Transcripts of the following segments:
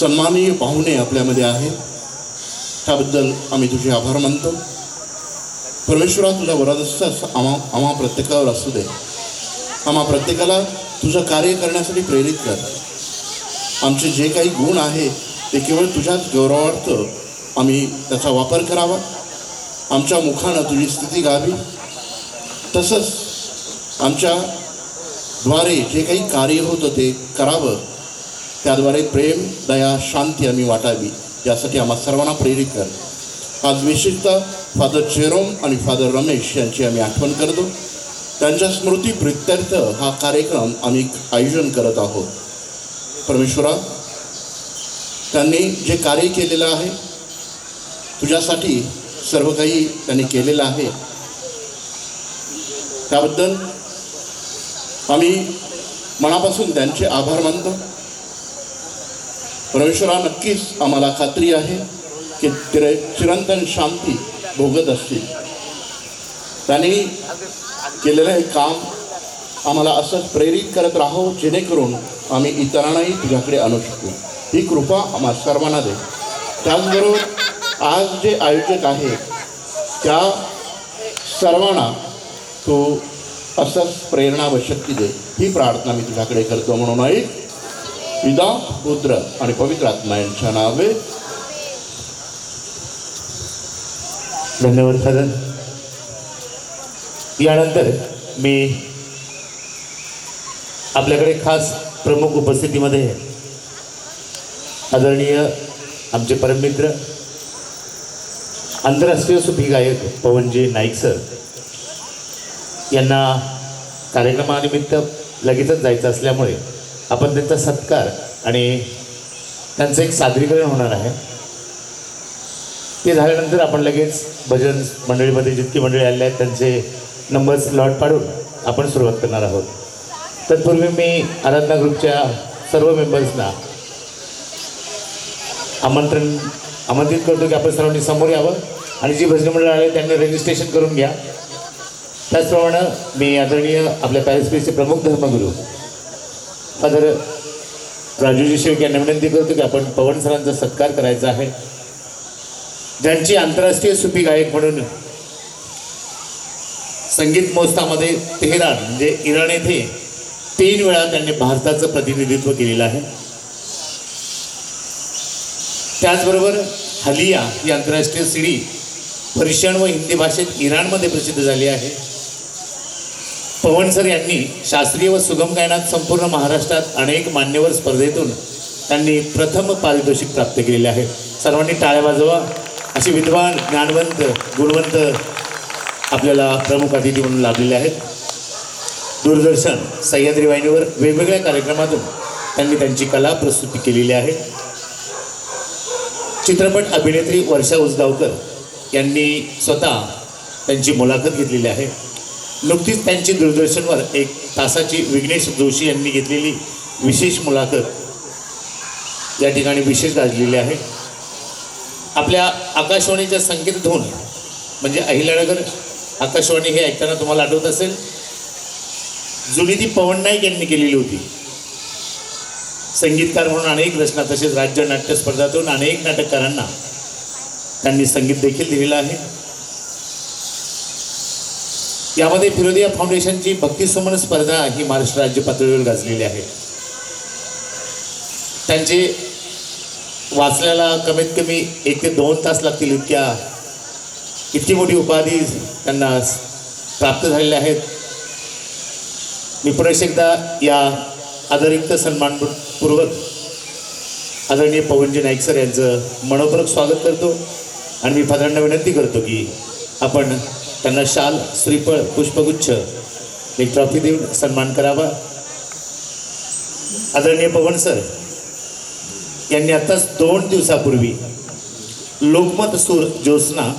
सन्माननीय पाहुणे आपल्यामध्ये आहेत. त्याबद्दल आम्ही तुझे आभार मानतो. परमेश्वरा तुझा वरदस्त आम्हा आम्हा प्रत्येकावर असू दे. आम्हा प्रत्येकाला तुझं कार्य करण्यासाठी प्रेरित कर. आमचे जे काही गुण आहे ते केवळ तुझ्याच गौरवार्थ आम्ही त्याचा वापर करावा. आमच्या मुखानं तुझी स्थिती गावी. तसंच आमच्या द्वारे जे काही कार्य होतं ते करावं. त्याद्वारे प्रेम दया शांती आम्ही वाटावी यासाठी आम्हा सर्वांना प्रेरित कर. आज विशेषतः फादर चेरोम आणि फादर रमेश यांची आम्ही आठवण करतो. त्यांच्या स्मृती प्रित्यर्थ हा कार्यक्रम आम्ही आयोजन करत आहोत. परमेश्वरा त्यांनी जे कार्य केलेलं आहे तुझ्यासाठी सर्व काही त्यांनी केलेलं आहे. त्याबद्दल आम्ही मनापासून त्यांचे आभार मानतो. परमेश्वरा नक्कीच आम्हाला खात्री आहे की तिरे चिरंतन शांती भोगत असतील. त्यांनी केलेलं हे काम आम्हाला असंच प्रेरित करत राहो जेणेकरून आम्ही इतरांनाही तुझ्याकडे आणू शकू. ही कृपा आम्हा सर्वांना दे. त्याचबरोबर आज जे आयोजक आहे त्या सर्वांना तू असंच प्रेरणा व शक्ती दे. ही प्रार्थना मी तुझ्याकडे करतो म्हणून ऐक पिता पुत्र आणि पवित्र आत्मा यांच्या नावे धन्यवाद फादर यानंतर मी आपल्याकडे खास प्रमुख उपस्थितीमध्ये आदरणीय आमचे परममित्र आंतरराष्ट्रीय सुफी गायक पवनजी नाईक सर यांना कार्यक्रमानिमित्त लगेचच जायचं असल्यामुळे आपण त्यांचा सत्कार आणि त्यांचं एक सादरीकरण होणार आहे. ते झाल्यानंतर आपण लगेच भजन मंडळीमध्ये जितकी मंडळी आलेली आहेत त्यांचे नंबर्स लॉट पाडून आपण सुरुवात करणार आहोत. तत्पूर्वी मी आराधना ग्रुपच्या सर्व मेंबर्सना आमंत्रण आमंत्रित करतो की आपण सर्वांनी समोर यावं आणि जी भजन मंडळ आले त्यांनी रजिस्ट्रेशन करून घ्या. त्याचप्रमाणे मी आदरणीय आपल्या पॅरिसपीचे प्रमुख धर्मगुरू फादर राजूजी शेळके यांना विनंती करतो की आपण पवन सरांचा सत्कार करायचा आहे. ज्यांची आंतरराष्ट्रीय सुफी गायक म्हणून संगीत महोत्सवामध्ये तेहरान म्हणजे इराण येथे तीन वेळा त्यांनी भारताचं प्रतिनिधित्व केलेलं आहे. त्याचबरोबर हलिया ही आंतरराष्ट्रीय सिडी पर्शियन व हिंदी भाषेत इराणमध्ये प्रसिद्ध झाली आहे. सर यांनी शास्त्रीय व सुगम गायनात संपूर्ण महाराष्ट्रात अनेक मान्यवर स्पर्धेतून त्यांनी प्रथम पारितोषिक प्राप्त केलेले आहे. सर्वांनी टाळ्या वाजवा. असे विद्वान ज्ञानवंत गुणवंत आपल्याला प्रमुख अतिथी म्हणून लाभलेले आहेत. दूरदर्शन सह्याद्री वाहिनीवर वेगवेगळ्या कार्यक्रमातून त्यांनी त्यांची कला प्रस्तुती केलेली आहे. चित्रपट अभिनेत्री वर्षा उसगावकर यांनी स्वतः त्यांची मुलाखत घेतलेली आहे. नुकतीच त्यांची दूरदर्शनवर एक तासाची विघ्नेश जोशी यांनी घेतलेली विशेष मुलाखत या ठिकाणी विशेष गाजलेली आहे. आपल्या आकाशवाणीच्या संकेत धून म्हणजे अहिल्यानगर आकाशवाणी हे ऐकताना तुम्हाला आठवत असेल जुनी ती पवन नाईक यांनी केलेली होती. संगीतकार म्हणून अनेक रचना तसेच राज्य नाट्य स्पर्धातून अनेक नाटककारांना त्यांनी संगीत देखील दिलेलं आहे. यामध्ये फिरोदिया फाउंडेशनची भक्ती सुमन स्पर्धा ही महाराष्ट्र राज्य पातळीवर गाजलेली आहे. त्यांचे वाचल्याला कमीत कमी एक ते दोन तास लागतील इतक्या इतकी मोठी उपाधी त्यांना प्राप्त झालेल्या आहेत. मी पुरेश एकदा या आदरयुक्त सन्मानपूर्वक आदरणीय पवनजी नाईक सर यांचं मनपूर्वक स्वागत करतो आणि मी फादरांना विनंती करतो की आपण त्यांना शाल श्रीफळ पुष्पगुच्छ एक ट्रॉफी देऊन सन्मान करावा. आदरणीय पवन सर यांनी आत्ताच दोन दिवसापूर्वी लोकमत सूर ज्योत्स्ना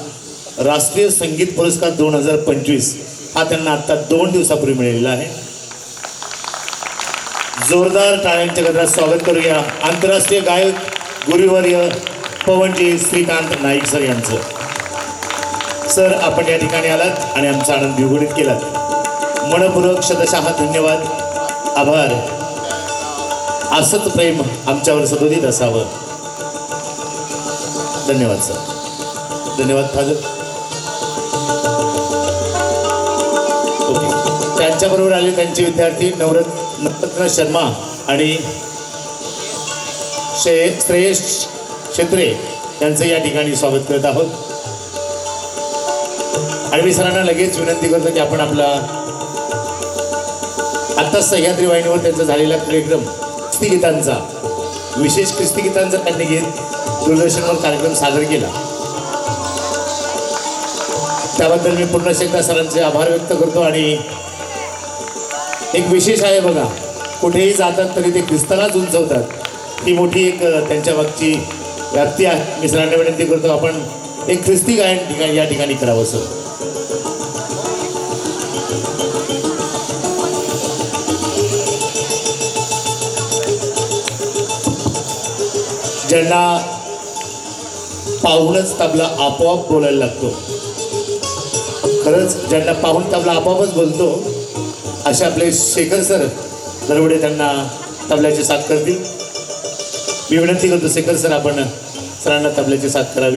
राष्ट्रीय संगीत पुरस्कार दोन हजार पंचवीस हा त्यांना आत्ता दोन दिवसापूर्वी मिळालेला आहे. जोरदार टाळ्यांच्या गजरात स्वागत करूया आंतरराष्ट्रीय गायक गुरुवर्य पवनजी श्रीकांत नाईक सर यांचं. सर आपण या ठिकाणी आलात आणि आमचा आनंद द्विगुणित केलात मनपूर्वक शतशः धन्यवाद. आभार. असत प्रेम आमच्यावर सदोदित असावं. धन्यवाद सर. धन्यवाद फादर. ओके. त्यांच्याबरोबर आले त्यांचे विद्यार्थी नवरत्न नवरत्न शर्मा आणि श्रेय श्रेयश क्षेत्रे. यांचं या ठिकाणी स्वागत करत आहोत. आणि मी सरांना लगेच विनंती करतो की आपण आपला आत्ताच सह्याद्री वाहिनीवर त्यांचा झालेला कार्यक्रम क्रिस्तीगीतांचा विशेष क्रिस्तीगीतांचा त्यांनी घेत दूरदर्शनवर कार्यक्रम सादर केला. त्याबद्दल मी पूर्ण एकदा सरांचे आभार व्यक्त करतो आणि एक विशेष आहे बघा कुठेही जातात तरी ते ख्रिस्तानाच उंचवतात. ही मोठी एक त्यांच्या मागची व्याप्ती आहे. मी सरांना विनंती करतो आपण एक ख्रिस्ती गायन ठिकाणी या ठिकाणी करावं असं ज्यांना पाहूनच तबला आपोआप बोलायला लागतो. खरंच ज्यांना पाहून तबला आपोआपच बोलतो असे आपले शेखर सर दरवडे त्यांना तबल्याची साथ करतील. मी विनंती करतो शेखर सर आपण सरांना तबल्याची साथ करावी.